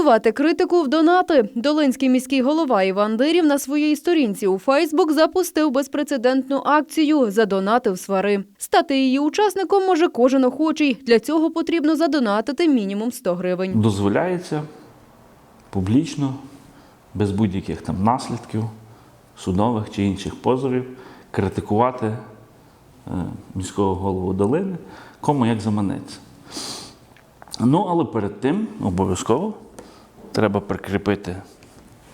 Готувати критику в донати. Долинський міський голова Іван Дирів на своїй сторінці у Фейсбук запустив безпрецедентну акцію Задонатив свари. Стати її учасником може кожен охочий. Для цього потрібно задонатити мінімум 100 гривень. дозволяється публічно, без будь-яких там наслідків, судових чи інших позовів, критикувати е, міського голову долини, кому як заманеться. Ну, але перед тим обов'язково треба прикріпити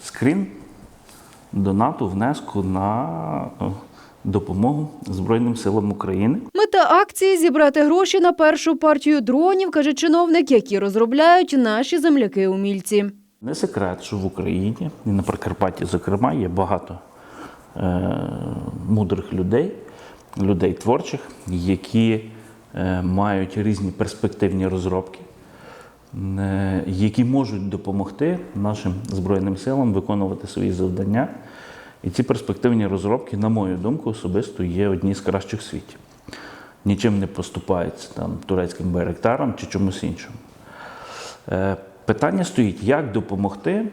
скрін донату внеску на е, допомогу Збройним силам України. Мета акції зібрати гроші на першу партію дронів, каже чиновник, які розробляють наші земляки-умільці. Не секрет, що в Україні і на Прикарпатті, зокрема, є багато е, мудрих людей, людей творчих, які е, мають різні перспективні розробки, які можуть допомогти нашим Збройним силам виконувати свої завдання. І ці перспективні розробки, на мою думку, особисто є одні з кращих в світі. Нічим не поступаються там турецьким байректарам чи чомусь іншому. Е, Питання стоїть, як допомогти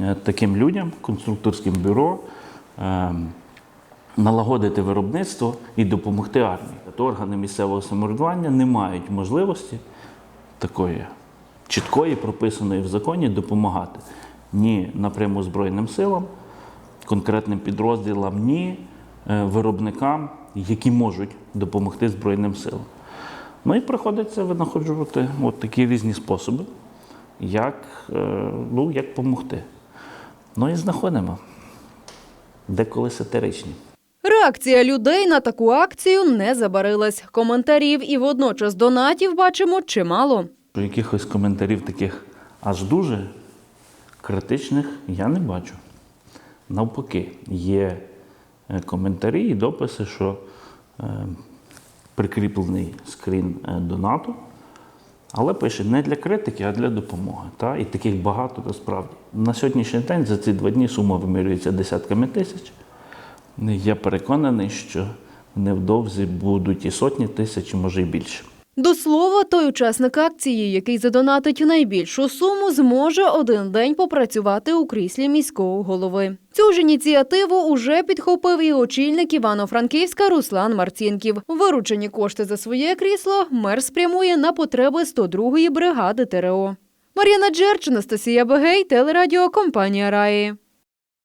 е, таким людям, конструкторським бюро, е, налагодити виробництво і допомогти армії. То органи місцевого самоврядування не мають можливості такої чіткої, прописаної в законі, допомагати ні напряму Збройним силам, конкретним підрозділам, ні е, виробникам, які можуть допомогти Збройним силам. Ну і приходиться винаходжувати от такі різні способи, як, е, ну, як допомогти. Ну і знаходимо. Деколи сатиричні. Реакція людей на таку акцію не забарилась. Коментарів і водночас донатів бачимо чимало. Якихось коментарів таких аж дуже критичних я не бачу. Навпаки, є е, коментарі і дописи, що е, прикріплений скрін е, донату, але пише не для критики, а для допомоги. Та? І таких багато насправді. На сьогоднішній день за ці два дні сума вимірюється десятками тисяч. Я переконаний, що невдовзі будуть і сотні тисяч, може і більше. До слова, той учасник акції, який задонатить найбільшу суму, зможе один день попрацювати у кріслі міського голови. Цю ж ініціативу уже підхопив і очільник Івано-Франківська Руслан Марцінків. Виручені кошти за своє крісло мер спрямує на потреби 102-ї бригади ТРО. Мар'яна Джерч, Анастасія Бегей, телерадіокомпанія Раї.